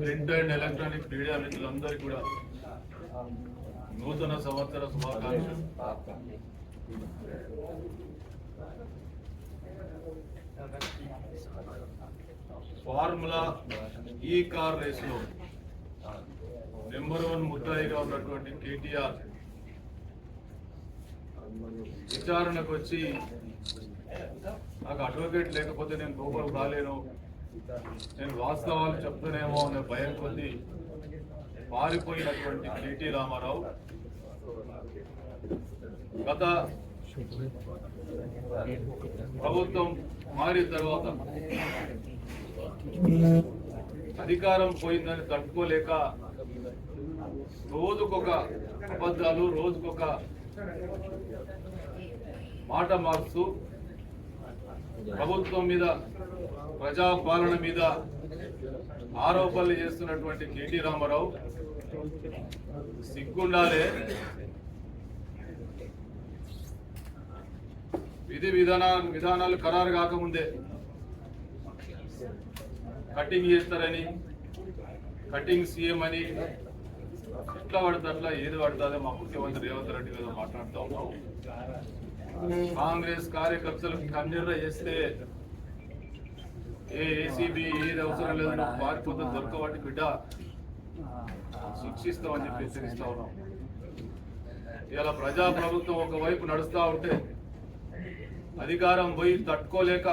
Print and electronic media మిత్రులందరికీ కూడా నూతన సంవత్సర శుభాకాంక్షలు. ఫార్ములా ఈ కార్ రేసులో నెంబర్ వన్ ముద్దాయిగా ఉన్నటువంటి కేటీఆర్ విచారణకు వచ్చి నాకు అడ్వకేట్ లేకపోతే నేను లోపల రాలేను. నేను వాస్తవాలు చెప్తానేమో అనే భయం కొద్ది పారిపోయినటువంటి కేటీ రామారావు గత ప్రభుత్వం మారిన తర్వాత అధికారం పోయిందని తట్టుకోలేక రోజుకొక అబద్ధాలు రోజుకొక మాట మారుస్తూ ప్రభుత్వం మీద ప్రజాపాలన మీద ఆరోపణలు చేస్తున్నటువంటి కేటీ రామారావు సిగ్గుండాలే. విధి విధాన విధానాలు ఖరారు కాకముందే కటింగ్ చేస్తారని కటింగ్ సీఎం అని ఎట్లా పడితే అట్లా ఏది పడుతుందో మా ముఖ్యమంత్రి రేవంత్ రెడ్డి మీద మాట్లాడుతూ ఉన్నాం కాంగ్రెస్ కార్యకర్తలకు కన్నెర్ర చేస్తే ఏ ఏసీబీ ఏది అవసరం లేదు. నువ్వు పారిపోతే దొరకబట్టి బిడ్డ శిక్షిస్తామని చెప్పి హెచ్చరిస్తా ఉన్నాం. ఇలా ప్రజా ప్రభుత్వం ఒకవైపు నడుస్తూ ఉంటే అధికారం పోయి తట్టుకోలేక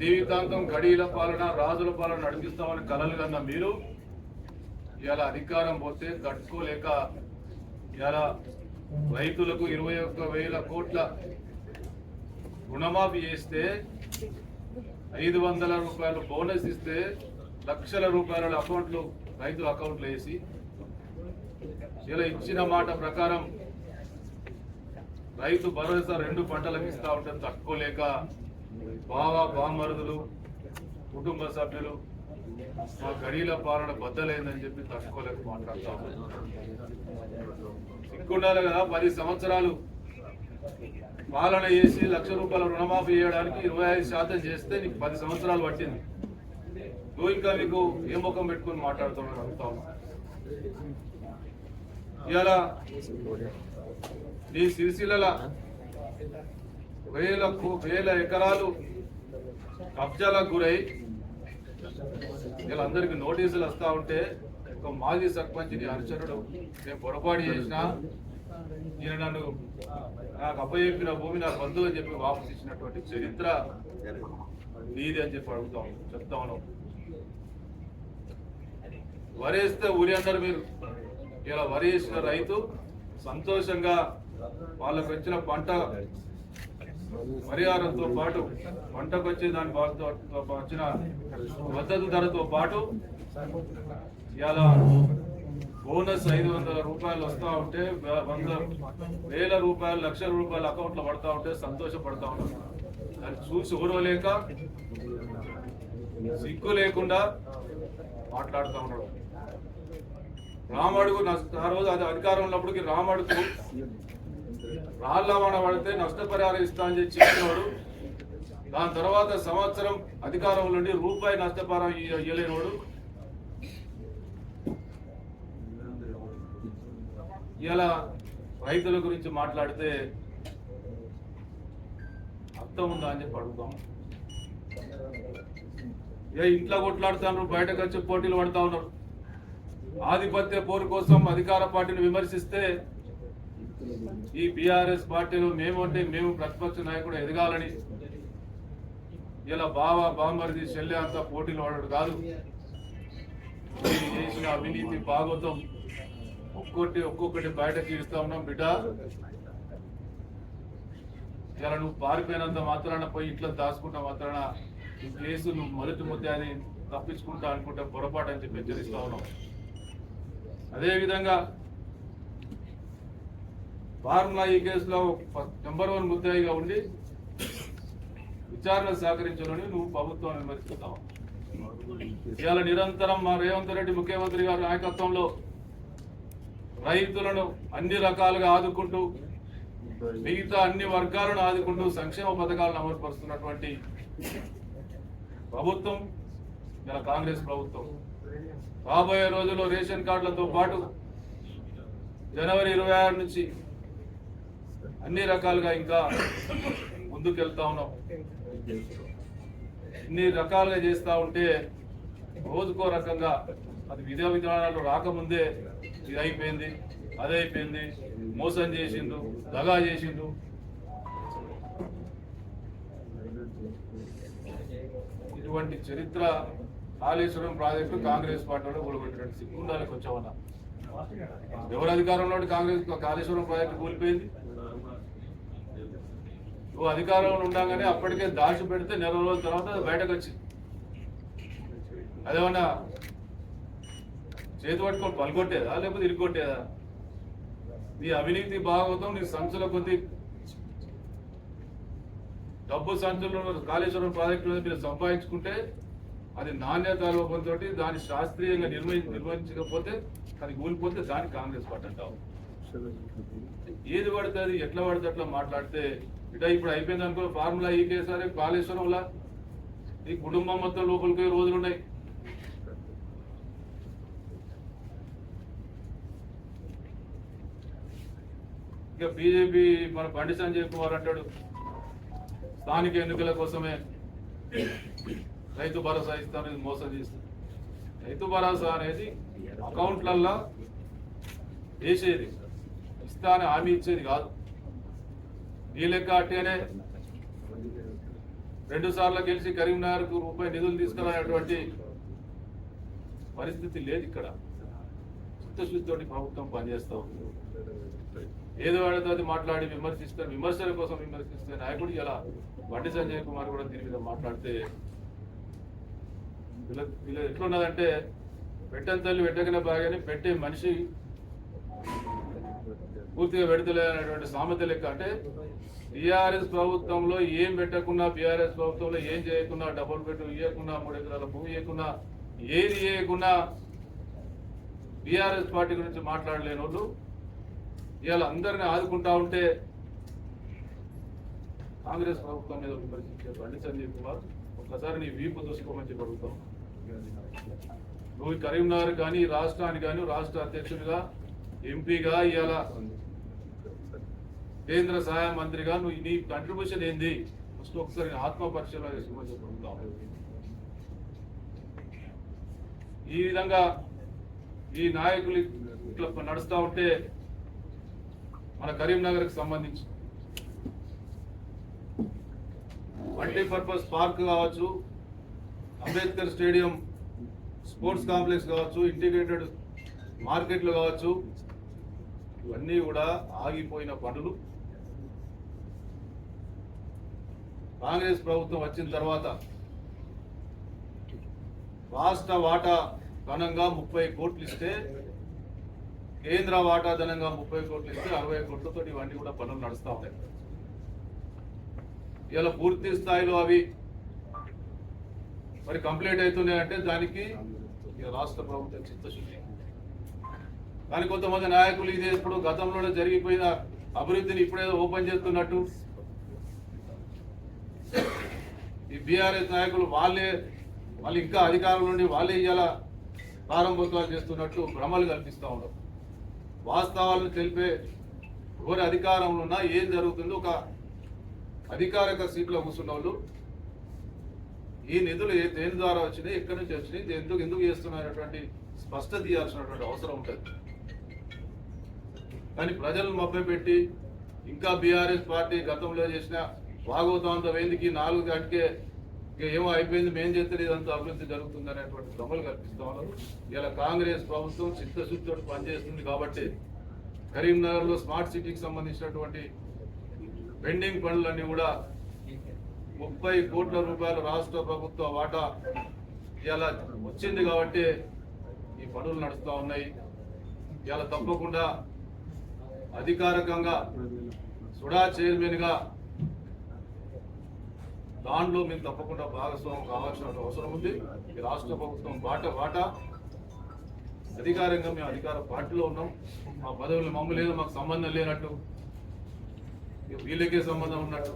జీవితాంతం గడీల పాలన రాజుల పాలన నడిపిస్తామని కలలు కన్న మీరు ఇలా అధికారం పోతే తట్టుకోలేక ఇలా రైతులకు ఇరవై ఒక్క వేల కోట్ల రుణమాఫీ చేస్తే ఐదు వందల రూపాయలు బోనస్ ఇస్తే లక్షల రూపాయల అకౌంట్లు రైతుల అకౌంట్లు వేసి ఇలా ఇచ్చిన మాట ప్రకారం రైతు భరోసా రెండు పంటలకు ఇస్తా తక్కువ లేక బావ బామరుదులు కుటుంబ సభ్యులు మా గడీల పాలన బద్దలైందని చెప్పి తట్టుకోలేక మాట్లాడుతా ఉన్నారు. సిగ్గుండాలి కదా పది సంవత్సరాలు. పాలన చేసి లక్ష రూపాయల రుణమాఫీ చేయడానికి ఇరవై ఐదు శాతం చేస్తే నీకు పది సంవత్సరాలు పట్టింది. నువ్వు ఇంకా నీకు ఏ ముఖం పెట్టుకుని మాట్లాడుతున్నావు అడుగుతా ఇలా నీ సిరిసిల్ల వేల వేల ఎకరాలు కబ్జాలకు గురై వీళ్ళందరికీ నోటీసులు వస్తా ఉంటే ఒక మాజీ సర్పంచ్ని నీ నేను పొరపాటు చేసినా నేను నన్ను నాకు అప్పచెప్పిన భూమి నా బంధువు అని చెప్పి వాపసు ఇచ్చినటువంటి చరిత్ర నీది అని చెప్పి అడుగుతాం చెప్తా ఉన్నాం వరేస్తే ఊరి అందరు మీరు. ఇలా వరి వేసిన రైతు సంతోషంగా వాళ్ళకు వచ్చిన పంట పరిహారంతో పాటు పంటకు వచ్చే దాని బాధతో వచ్చిన మద్దతు ధరతో పాటు ఇలా బోనస్ ఐదు వందల రూపాయలు వస్తా ఉంటే వంద వేల రూపాయలు లక్షల రూపాయలు అకౌంట్లో పడతా ఉంటే సంతోషపడతా ఉంటాం అది చూసి ఓడవలేక సిగ్గు లేకుండా మాట్లాడుతూ ఉన్నాడు రామడుగు ఆ రోజు అది అధికారం ఉన్నప్పటికీ రామడుగు రాళ్ళవాన పడితే నష్టపరిహారం ఇస్తా అని చెప్పి చెప్పినవాడు. దాని తర్వాత సంవత్సరం అధికారంలో రూపాయి నష్టపరిహారం ఇవ్వలేనివాడు ఇవాళ రైతుల గురించి మాట్లాడితే అర్థం ఉందా అని చెప్పి అడుగుతాం ఏ ఇంట్లో కొట్లాడుతున్నారు బయటకు వచ్చి పోటీలు పడతా ఉన్నారు. ఆధిపత్య పోరు కోసం అధికార పార్టీని విమర్శిస్తే ఈ బీఆర్ఎస్ పార్టీలో మేము అంటే మేము ప్రతిపక్ష నాయకుడు ఎదగాలని. ఇలా బావ బాంబర్ది చెల్లె అంతా పోటీలు పడడు కాదు. చేసిన అవినీతి భాగవతం ఒక్కొక్కటి ఒక్కొక్కటి బయట ఇస్తా ఉన్నాం బిడ్డ. ఇలా నువ్వు పారిపోయినంత మాత్రాన పోయి ఇంట్లో దాచుకుంటా మాత్రాన ఈ ప్లేస్ నువ్వు మొదటి ముద్దని తప్పించుకుంటా అనుకుంటే పొరపాటు అని చెప్పి హెచ్చరిస్తా ఉన్నాం. అదే విధంగా ఫార్ములా ఈ కేసులో నెంబర్ వన్ ముద్దాయిగా ఉండి విచారణ సహకరించాలని నువ్వు ప్రభుత్వం విమర్శిస్తావు ఇవాళ నిరంతరం మా రేవంత్ రెడ్డి ముఖ్యమంత్రి గారి నాయకత్వంలో రైతులను అన్ని రకాలుగా ఆదుకుంటూ మిగతా అన్ని వర్గాలను ఆదుకుంటూ సంక్షేమ పథకాలను అమలుపరుస్తున్నటువంటి ప్రభుత్వం ఇలా కాంగ్రెస్ ప్రభుత్వం. రాబోయే రోజుల్లో రేషన్ కార్డులతో పాటు జనవరి ఇరవై ఆరు నుంచి అన్ని రకాలుగా ఇంకా ముందుకెళ్తా ఉన్నాం. ఇన్ని రకాలుగా చేస్తా ఉంటే రోజుకో రకంగా అది విధ విధానాలు రాకముందే ఇది అయిపోయింది అది అయిపోయింది మోసం చేసిండు దగా చేసిండు ఇటువంటి చరిత్ర కాళేశ్వరం ప్రాజెక్టు కాంగ్రెస్ పార్టీలో కూడబెట్టినట్టు సిగ్గుండాలకు కొంచెమన్నా. ఎవరు అధికారంలో కాంగ్రెస్ కాళేశ్వరం ప్రాజెక్టు కూలిపోయింది? నువ్వు అధికారంలో ఉండగానే అప్పటికే దాచి పెడితే నెల రోజుల తర్వాత బయటకు వచ్చింది అదేమన్నా చేతి పట్టుకొని పలుకొట్టేదా లేకపోతే ఇరుకొట్టేదా నీ అవినీతి భాగవతం నీ సంచుల కొద్ది డబ్బు సంచులు కాళేశ్వరం ప్రాజెక్టు మీరు సంపాదించుకుంటే అది నాణ్యత లోపంతో దాన్ని శాస్త్రీయంగా నిర్వహి నిర్వహించకపోతే అది కూలిపోతే దాన్ని కాంగ్రెస్ పార్టీ అంటావు. ఏది పడుతుంది ఎట్లా పడితే అట్లా మాట్లాడితే. ఇట ఇప్పుడు అయిపోయింది అనుకో ఫార్ములా ఈ కేసారి కాళేశ్వరంలా. ఈ కుటుంబం మొత్తం లోపలికి పోయే ఇక బీజేపీ మన బండి సంజయ్ కుమార్ అంటాడు స్థానిక ఎన్నికల కోసమే రైతు భరోసా ఇస్తానని మోసం చేస్తుంది రైతు భరోసా అనేది అకౌంట్లల్లో వేసేది ఇస్తా అని హామీ ఇచ్చేది కాదు. ఈ లెక్క అట్టేనే రెండు సార్లు గెలిచి కరీంనగర్కు రూపాయి నిధులు తీసుకురానటువంటి పరిస్థితి లేదు ఇక్కడ. చిత్తశుద్ధితోటి ప్రభుత్వం పనిచేస్తూ ఉంది. ఏదో వాడితో మాట్లాడి విమర్శిస్తారు విమర్శల కోసం విమర్శిస్తే నాయకుడు ఇలా బండి సంజయ్ కుమార్ కూడా దీని మీద మాట్లాడితే వీళ్ళ వీళ్ళ ఎట్లున్నదంటే పెట్టని తల్లి పెట్టకనే బాగానే పెట్టే మనిషి పూర్తిగా పెడతలేదనేటువంటి సామెత లెక్క. అంటే బీఆర్ఎస్ ప్రభుత్వంలో ఏం పెట్టకుండా బీఆర్ఎస్ ప్రభుత్వంలో ఏం చేయకుండా డబుల్ బెడ్ ఇవ్వకుండా మూడు ఎకరాల భూమి ఇవ్వకుండా ఏది ఇవ్వకుండా బీఆర్ఎస్ పార్టీ గురించి మాట్లాడలేని వాళ్ళు ఇవాళ అందరిని ఆదుకుంటా ఉంటే కాంగ్రెస్ ప్రభుత్వం మీద విమర్శించే బండి సంజయ్ కుమార్ ఒక్కసారి నీ వీపు చూసుకోమని చెప్పి అడుగుతాం. నువ్వు కరీంనగర్ కానీ రాష్ట్రానికి కానీ రాష్ట్ర అధ్యక్షుడిగా ఎంపీగా ఇవాళ కేంద్ర సహాయ మంత్రిగా నువ్వు నీ కంట్రిబ్యూషన్ ఏంది? ఫస్ట్ ఒకసారి ఆత్మ పరిశీలన చేసుకోమని చెప్పి ఈ విధంగా ఈ నాయకులు ఇట్లా నడుస్తూ ఉంటే మన కరీంనగర్కి సంబంధించి. మల్టీపర్పస్ పార్క్ కావచ్చు అంబేద్కర్ స్టేడియం స్పోర్ట్స్ కాంప్లెక్స్ కావచ్చు ఇంటిగ్రేటెడ్ మార్కెట్లు కావచ్చు ఇవన్నీ కూడా ఆగిపోయిన పనులు. కాంగ్రెస్ ప్రభుత్వం వచ్చిన తర్వాత రాష్ట్ర వాటా ఘనంగా ముప్పై కోట్లు ఇస్తే కేంద్ర వాటా ధనంగా ముప్పై కోట్లు ఇస్తే అరవై కోట్లతో ఇవన్నీ కూడా పనులు నడుస్తూ ఉన్నాయి. ఇలా పూర్తి స్థాయిలో అవి మరి కంప్లీట్ అవుతున్నాయంటే దానికి రాష్ట్ర ప్రభుత్వం చిత్తశుద్ధి. కానీ కొంతమంది నాయకులు ఇది ఇప్పుడు గతంలోనే జరిగిపోయిన అభివృద్ధిని ఇప్పుడేదో ఓపెన్ చేస్తున్నట్టు. ఈ బీఆర్ఎస్ నాయకులు వాళ్ళే వాళ్ళు ఇంకా అధికారం నుండి వాళ్ళే ఇవాళ ప్రారంభోత్సవాలు చేస్తున్నట్లు భ్రమలు కల్పిస్తూ ఉండవు వాస్తవాలను తెలిపే ఎవరి అధికారంలో ఉన్నా ఏం జరుగుతుందో ఒక అధికారిక సీట్లో కూర్చున్న వాళ్ళు ఈ నిధులు ఏ దేని ద్వారా వచ్చినాయి ఎక్కడి నుంచి వచ్చినాయి ఎందుకు ఎందుకు చేస్తున్నారనేటువంటి స్పష్టత ఇవ్వాల్సినటువంటి అవసరం ఉంటుంది. కానీ ప్రజలను మభ్యపెట్టి ఇంకా బీఆర్ఎస్ పార్టీ గతంలో చేసిన భాగవతాంతం ఎందుకు నాలుగు గంటకే ఇక ఏమో అయిపోయింది మేం చేస్తే ఇదంతా అభివృద్ధి జరుగుతుంది అనేటువంటి దొంగలు కల్పిస్తా ఉన్నారు. ఇలా కాంగ్రెస్ ప్రభుత్వం చిత్తశుద్ధితో పనిచేస్తుంది కాబట్టి కరీంనగర్లో స్మార్ట్ సిటీకి సంబంధించినటువంటి పెండింగ్ పనులన్నీ కూడా ముప్పై కోట్ల రూపాయలు రాష్ట్ర ప్రభుత్వ వాటా ఇలా వచ్చింది కాబట్టి ఈ పనులు నడుస్తూ ఉన్నాయి. ఇలా తప్పకుండా అధికారికంగా సుడా చైర్మన్గా దాంట్లో మేము తప్పకుండా భాగస్వామ్యం కావాల్సిన అవసరం ఉంది. ఈ రాష్ట్ర ప్రభుత్వం బాట బాట అధికారంగా మేము అధికార పార్టీలో ఉన్నాం. మా పదవులు మమ్మ లేదు మాకు సంబంధం లేనట్టు వీళ్ళకే సంబంధం ఉన్నట్టు.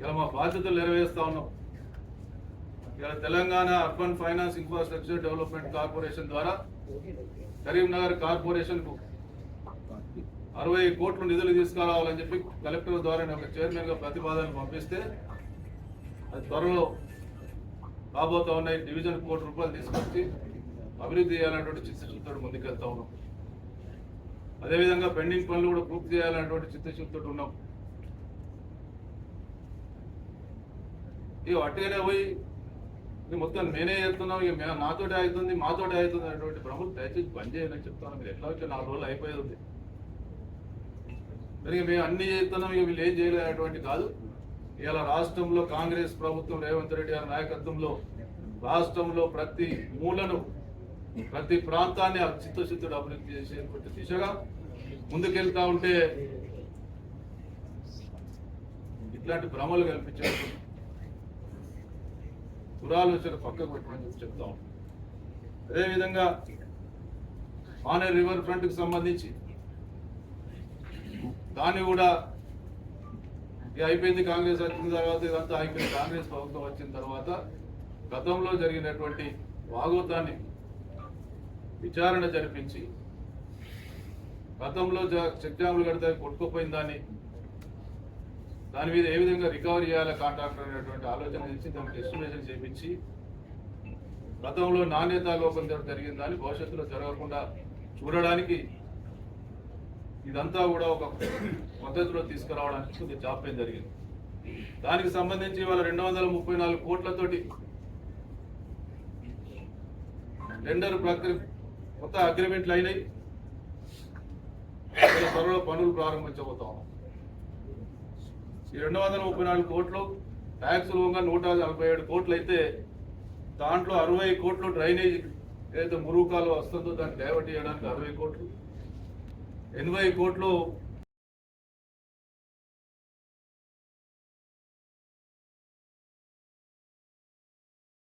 ఇలా మా బాధ్యతలు నెరవేరుస్తా ఉన్నాం. ఇలా Telangana urban finance infrastructure development corporation ద్వారా కరీంనగర్ కార్పొరేషన్కు అరవై కోట్లు నిధులు తీసుకురావాలని చెప్పి కలెక్టర్ ద్వారా ఒక చైర్మన్గా ప్రతిపాదన పంపిస్తే అది త్వరలో రాబోతా ఉన్నాయి డివిజన్ కోటి రూపాయలు తీసుకొచ్చి అభివృద్ధి చేయాలన్నటువంటి చిత్తశుద్ధితో ముందుకెళ్తా ఉన్నాం. అదేవిధంగా పెండింగ్ పనులు కూడా పూర్తి చేయాలన్నటువంటి చిత్తశుద్ధితో ఉన్నాం. ఇక అట్టుగానే పోయి ఇది మొత్తం నేనే చేస్తున్నాం ఇక మే- నాతోటే అవుతుంది మాతోటే అవుతుంది అనేటువంటి ప్రభుత్వం దయచేసి బంద్ చేయని చెప్తాను. మీరు ఎట్లా వచ్చి నాలుగు రోజులు అయిపోయేది మరి మేము అన్ని చేస్తున్నాం ఇక వీళ్ళు ఏం చేయలేనటువంటి కాదు. ఇలా రాష్ట్రంలో కాంగ్రెస్ ప్రభుత్వం రేవంత్ రెడ్డి గారి నాయకత్వంలో రాష్ట్రంలో ప్రతి మూలను ప్రతి ప్రాంతాన్ని చిత్తశుద్ధుడు అభివృద్ధి చేసేటువంటి దిశగా ముందుకెళ్తా ఉంటే ఇట్లాంటి భ్రమలు కల్పించారు దురాలోచన పక్కకు పెట్టమని చెప్పి చెప్తా ఉంటాం అదేవిధంగా ఆనే రివర్ ఫ్రంట్కి సంబంధించి దాన్ని కూడా అయిపోయింది కాంగ్రెస్ వచ్చిన తర్వాత ఇదంతా అయిపోయింది. కాంగ్రెస్ ప్రభుత్వం వచ్చిన తర్వాత గతంలో జరిగినటువంటి వాగోతాన్ని విచారణ జరిపించి గతంలో చెక్జాములు కడితే కొట్టుకుపోయిన దాన్ని దాని మీద ఏ విధంగా రికవరీ చేయాలి కాంట్రాక్టర్ అనేటువంటి ఆలోచన చేసి దానికి ఎస్టిమేషన్ చేయించి గతంలో నాణ్యత లోపం జరిగిందని భవిష్యత్తులో జరగకుండా చూడడానికి ఇదంతా కూడా ఒక పద్ధతిలో తీసుకురావడానికి కొద్దిగా జాప్యం జరిగింది. దానికి సంబంధించి ఇవాళ రెండు వందల ముప్పై నాలుగు కోట్లతోటి టెండర్ ప్రక్రియ కొత్త అగ్రిమెంట్లు అయినాయి. త్వరలో పనులు ప్రారంభించబోతా. ఉన్నాం ఈ రెండు వందల ముప్పై నాలుగు కోట్లు ట్యాక్స్ రూపంగా నూట నలభై ఏడు కోట్లు అయితే దాంట్లో అరవై కోట్లు డ్రైనేజ్ ఏదైతే మురుగు కాలువ వస్తుందో దాన్ని డైవర్ట్ చేయడానికి అరవై కోట్లు ఎనభై కోట్లు